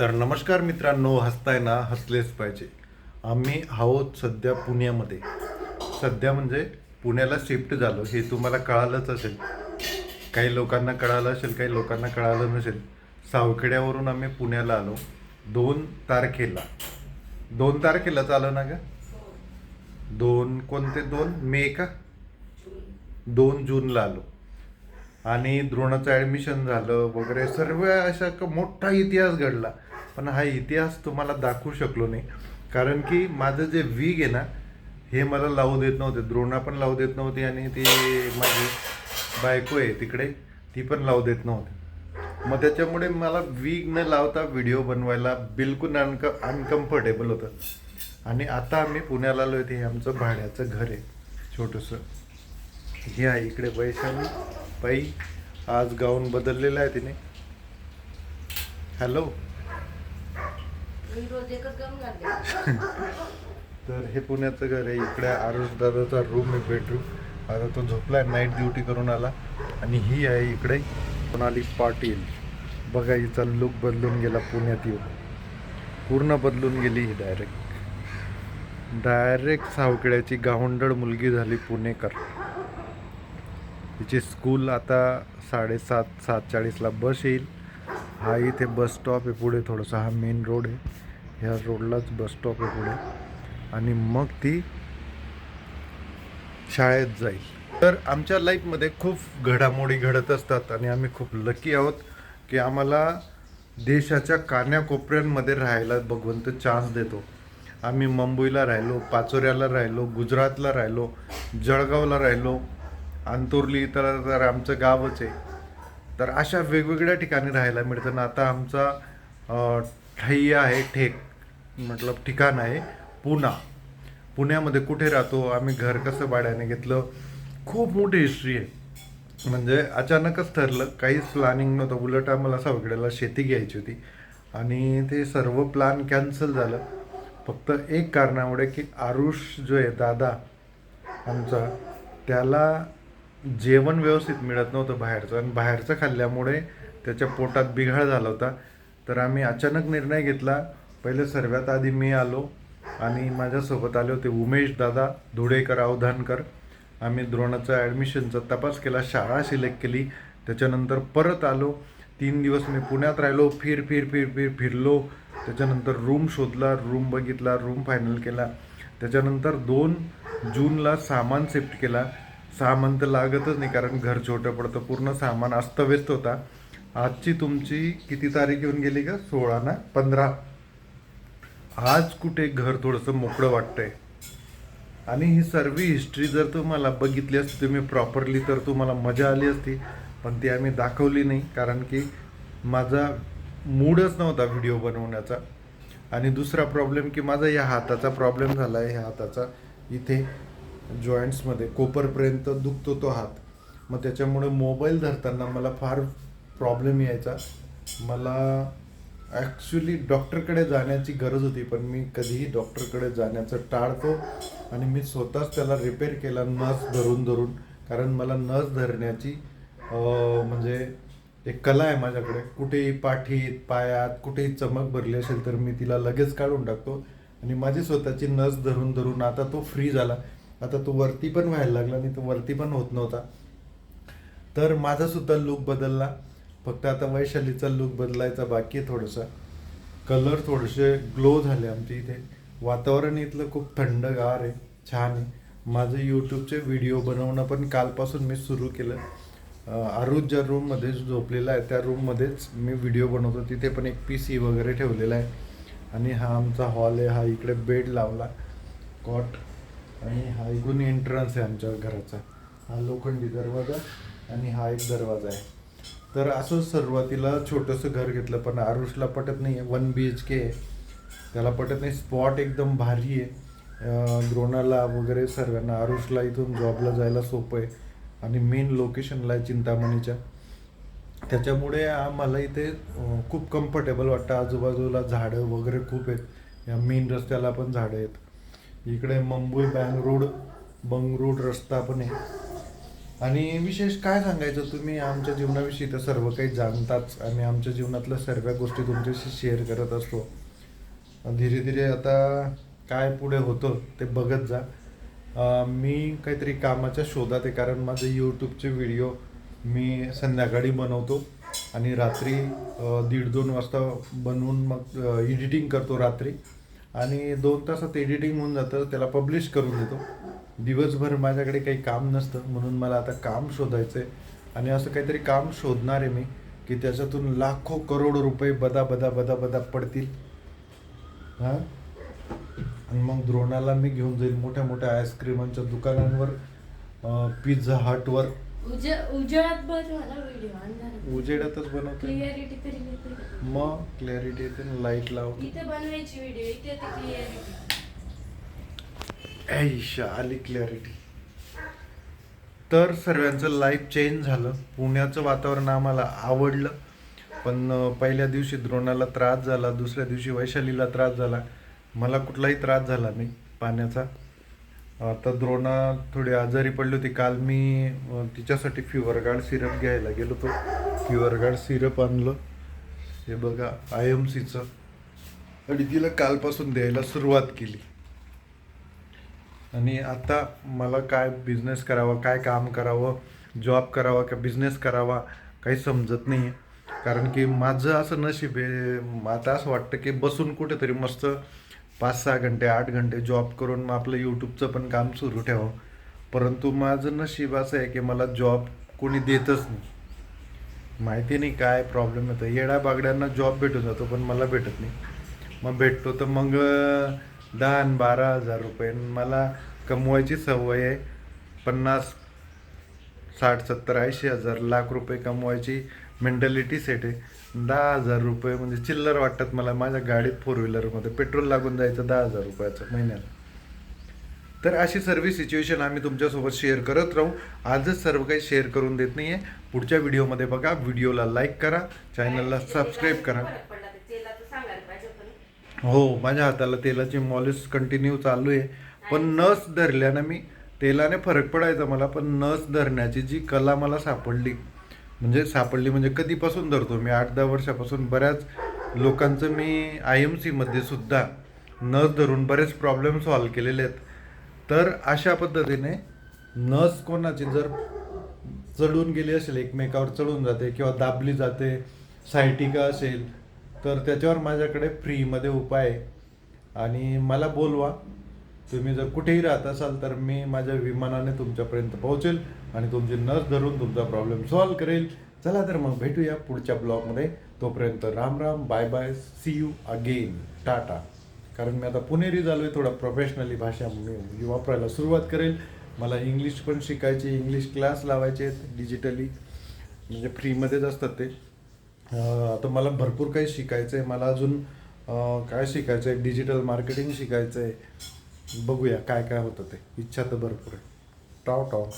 तर नमस्कार मित्रांनो हसताय ना हसलेच पाहिजे. आम्ही आहोत सध्या पुण्यामध्ये. सध्या म्हणजे पुण्याला शिफ्ट झालो हे तुम्हाला कळालंच असेल. काही लोकांना कळालं असेल काही लोकांना कळालं नसेल. सावखेड्यावरून आम्ही पुण्याला आलो दोन तारखेला. दोन तारखेला चालं ना ग? दोन कोणते? दोन? मे का? दोन जूनला आलो. आणि द्रोणाचं ॲडमिशन झालं वगैरे सर्व अशा मोठा इतिहास घडला. पण हा इतिहास तुम्हाला दाखवू शकलो नाही. कारण की माझं जे वीग आहे ना हे मला लावू देत नव्हते. द्रोणा पण लावू देत नव्हती आणि ती माझी बायको आहे तिकडे ती पण लावू देत नव्हती. मग त्याच्यामुळे मला वीग न लावता व्हिडिओ बनवायला बिलकुल अनक अनकम्फर्टेबल होतं. आणि आता आम्ही पुण्याला आलो ते आमचं भाड्याचं घर आहे छोटंसं. हे आहे इकडे वैशाली बाई. आज गाऊन बदललेला आहे तिने. हॅलो तर हे पुण्याचं घर आहे. इकडे आरुष दादाचा रूम आहे बेडरूम आता तो झोपलाय नाईट ड्युटी करून आला. आणि ही आहे इकडे. सोनाली पाटील बघा हिचा लुक बदलून गेला पुण्यात येऊन. पूर्ण बदलून गेली ही डायरेक्ट डायरेक्ट सावखेड्याची गावंडळ मुलगी झाली पुणेकर. तिची स्कूल आता साडेसात सात चाळीसला बस येईल. हा इथे बस स्टॉप आहे. पुढे थोडंसं हा मेन रोड आहे. ह्या रोडलाच बस स्टॉप आहे पुढे. आणि मग ती शाळेत जाईल. तर आमच्या लाईफमध्ये खूप घडामोडी घडत असतात आणि आम्ही खूप लकी आहोत की आम्हाला देशाच्या कान्याकोपऱ्यांमध्ये राहायला भगवंत चान्स देतो. आम्ही मुंबईला राहिलो पाचोऱ्याला राहिलो गुजरातला राहिलो जळगावला राहिलो अंतुर्ली तर तर आमचं गावच आहे. तर अशा वेगवेगळ्या ठिकाणी राहायला मिळतं. ना आता आमचा ठय्या आहे ठेक. मतलब ठिकाण आहे पुणा पुण्यामध्ये कुठे राहतो आम्ही घर कसं भाड्याने घेतलं खूप मोठी हिस्ट्री आहे. म्हणजे अचानकच ठरलं काहीच प्लॅनिंग नव्हतं. उलट आम्हाला सगळ्याला शेती घ्यायची होती. आणि ते सर्व प्लॅन कॅन्सल झालं. फक्त एक कारणामुळे की आरुष जो आहे दादा आमचा त्याला जेवण व्यवस्थित मिळत नव्हतं बाहेरचं. आणि बाहेरचं खाल्ल्यामुळे त्याच्या पोटात बिघाड झाला होता. तर आम्ही अचानक निर्णय घेतला पहिले सर्वात आधी मी आलो आणि माझ्यासोबत आले होते उमेश दादा धुडेकर अवधानकर. आम्ही द्रोणाचा ॲडमिशनचा तपास केला शाळा सिलेक्ट केली. त्याच्यानंतर परत आलो. तीन दिवस मी पुण्यात राहिलो फिर फिर फिर फिर फिरलो. त्याच्यानंतर रूम शोधला रूम बघितला रूम फायनल केला. त्याच्यानंतर दोन जूनला सामान शिफ्ट केला. सामान तर लागतच नाही कारण घर छोटं पडतं पूर्ण सामान अस्तव्यस्त होता. आजची तुमची किती तारीख येऊन गेली का सोळा ना? पंधरा. आज कुठे घर थोडंसं मोकळं वाटतंय. आणि ही सर्व हिस्ट्री जर तुम्हाला बघितली असती तुम्ही प्रॉपरली तर तुम्हाला मजा आली असती पण ती आम्ही दाखवली नाही कारण की माझा मूडच नव्हता व्हिडिओ बनवण्याचा. आणि दुसरा प्रॉब्लेम की माझा या हाताचा प्रॉब्लेम झाला आहे ह्या हाताचा. इथे जॉईंट्समध्ये कोपरपर्यंत दुखतो तो हात. मग त्याच्यामुळे मोबाईल धरताना मला फार प्रॉब्लेम यायचा. मला ॲक्च्युली डॉक्टरकडे जाण्याची गरज होती पण मी कधीही डॉक्टरकडे जाण्याचं टाळतो आणि मी स्वतःच त्याला रिपेअर केला नस धरून धरून. कारण मला नस धरण्याची म्हणजे एक कला आहे माझ्याकडे. कुठेही पाठीत पायात कुठेही चमक भरली असेल तर मी तिला लगेच काढून टाकतो. आणि माझी स्वतःची नस धरून धरून आता तो फ्री झाला. आता तो वरती पण व्हायला लागला आणि तो वरती पण होत नव्हता. तर माझासुद्धा लूक लुक बदलला. फक्त आता वैशालीचा लुक बदलायचा बाकी आहे थोडंसं. कलर थोडेसे ग्लो झाले आमच्या इथे. वातावरण इथलं खूप थंडगार आहे छान आहे. माझं यूट्यूबचे व्हिडिओ बनवणं पण कालपासून मी सुरू केलं. आरुज ज्या रूममध्ये झोपलेला आहे त्या रूममध्येच मी व्हिडिओ बनवतो. तिथे पण एक पी सी वगैरे ठेवलेला आहे. आणि हा आमचा हॉल आहे हा इकडे बेड लावला. कॉट आणि हा इकडून एंट्रन्स आहे आमच्या घराचा. हा लोखंडी दरवाजा आणि हा एक दरवाजा आहे. तर असं सुरुवातीला छोटंसं घर घेतलं पण आरुषला पटत नाही आहे वन बी एच के आहे. त्याला पटत नाही. स्पॉट एकदम भारी आहे. द्रोणाला वगैरे सर्वांना आरुषला इथून जॉबला जायला सोपं आहे. आणि मेन लोकेशनला आहे चिंतामणीच्या. त्याच्यामुळे आम्हाला इथे खूप कम्फर्टेबल वाटतं. आजूबाजूला झाडं वगैरे खूप आहेत. या मेन रस्त्याला पण झाडं आहेत. इकडे मुंबई बँग रोड बंग रोड रस्ता पण आहे. आणि विशेष काय सांगायचं तुम्ही आमच्या जीवनाविषयी तर सर्व काही जाणताच आम्ही आमच्या जीवनातल्या सर्व गोष्टी तुमच्याशी शेअर करत असतो. धीरे धीरे आता काय पुढे होतं ते बघत जा. मी काहीतरी कामाच्या शोधात आहे कारण माझे यूट्यूबचे व्हिडिओ मी संध्याकाळी बनवतो आणि रात्री दीड दोन वाजता बनवून मग एडिटिंग करतो रात्री. आणि दोन तासात एडिटिंग होऊन जातं त्याला पब्लिश करून देतो. दिवसभर माझ्याकडे काही काम नसतं म्हणून मला आता काम शोधायचं आहे आणि असं काहीतरी काम शोधणार आहे मी की त्याच्यातून लाखो करोड रुपये बदा बदा बदा बदा पडतील. हां? आणि मग द्रोणाला मी घेऊन जाईल मोठ्या मोठ्या आईस्क्रीमांच्या दुकानांवर पिझ्झा हटवर. उजेडातच बनवतो मग क्लॅरिटी येते लाइट लावतो इथे बनवायची व्हिडिओ इथे येते क्लिअरिटी ऐशा आली क्लॅरिटी तर सर्वांचं लाईफ चेंज झालं. पुण्याचं वातावरण आम्हाला आवडलं. पण पहिल्या दिवशी द्रोणाला त्रास झाला दुसऱ्या दिवशी वैशालीला त्रास झाला. मला कुठलाही त्रास झाला नाही पाण्याचा. आता द्रोणा थोडी आजारी पडली होती. काल मी तिच्यासाठी फिवर गार्ड सिरप घ्यायला गेलो होतो. फिवर गार्ड सिरप आणलं. हे बघा आय एम सीचं आणि तिला कालपासून द्यायला सुरुवात केली. आणि आता मला काय बिझनेस करावा काय काम करावं जॉब करावा का बिझनेस करावा काही समजत नाही आहे कारण की माझं असं नशीब आहे आता असं वाटतं की बसून कुठेतरी मस्त पाच सहा घंटे आठ घंटे जॉब करून मग आपलं यूट्यूबचं पण काम सुरू ठेवावं. परंतु माझं नशीब असं आहे की मला जॉब कोणी देतच नाही. माहिती नाही काय प्रॉब्लेम येतो येड्या बागड्यांना जॉब भेटून जातो पण मला भेटत नाही. मग भेटतो तर मग दहा आणि बारा हजार रुपये. मला कमवायची सवय आहे. पन्नास साठ सत्तर ऐंशी हजार लाख रुपये कमवायची मेंटॅलिटी सेट आहे. दहा हजार रुपये म्हणजे चिल्लर वाटतात मला. माझ्या गाडीत फोर व्हीलरमध्ये पेट्रोल लागून जायचं दहा हजार रुपयाचं महिन्याला. तर अशी सर्व सिच्युएशन आम्ही तुमच्यासोबत शेअर करत राहू. आजच सर्व काही शेअर करून देत नाही आहे पुढच्या व्हिडिओमध्ये बघा. व्हिडिओला लाईक करा. चॅनलला सबस्क्राईब करा पडला ते तेलाचं सांगायला पाहिजे होतं ना. हो माझ्या हाताला तेलाची मॉलिश कंटिन्यू चालू आहे. पण नस धरल्यानं मी तेलाने फरक पडायचा मला पण नस धरण्याची जी कला मला सापडली म्हणजे सापडली म्हणजे कधीपासून धरतो मी? आठ दहा वर्षापासून बऱ्याच लोकांचं मी आय एम सीमध्ये सुद्धा नस धरून बरेच प्रॉब्लेम सॉल्व्ह केलेले आहेत. तर अशा पद्धतीने नस कोणाची जर चढून गेली असेल एकमेकावर चढून जाते किंवा दाबली जाते सायटिका असेल तर त्याच्यावर माझ्याकडे फ्रीमध्ये उपाय आहे. आणि मला बोलवा. तुम्ही जर कुठेही राहत असाल तर मी माझ्या विमानाने तुमच्यापर्यंत पोहोचेल आणि तुमची नस धरून तुमचा प्रॉब्लेम सॉल्व्ह करेल. चला तर मग भेटूया पुढच्या ब्लॉगमध्ये. तोपर्यंत Ram Ram bye bye see you again tata. कारण मी आता पुणेरी झालो आहे थोडा प्रोफेशनली भाषा मी वापरायला सुरुवात करेल. मला इंग्लिश पण शिकायची इंग्लिश क्लास लावायचे आहेत डिजिटली म्हणजे फ्रीमध्येच असतात ते. आता मला भरपूर काही शिकायचं आहे मला अजून काय शिकायचं आहे डिजिटल मार्केटिंग शिकायचं आहे बघूया काय काय होतं ते. इच्छा तर भरपूर आहे. टाव टाव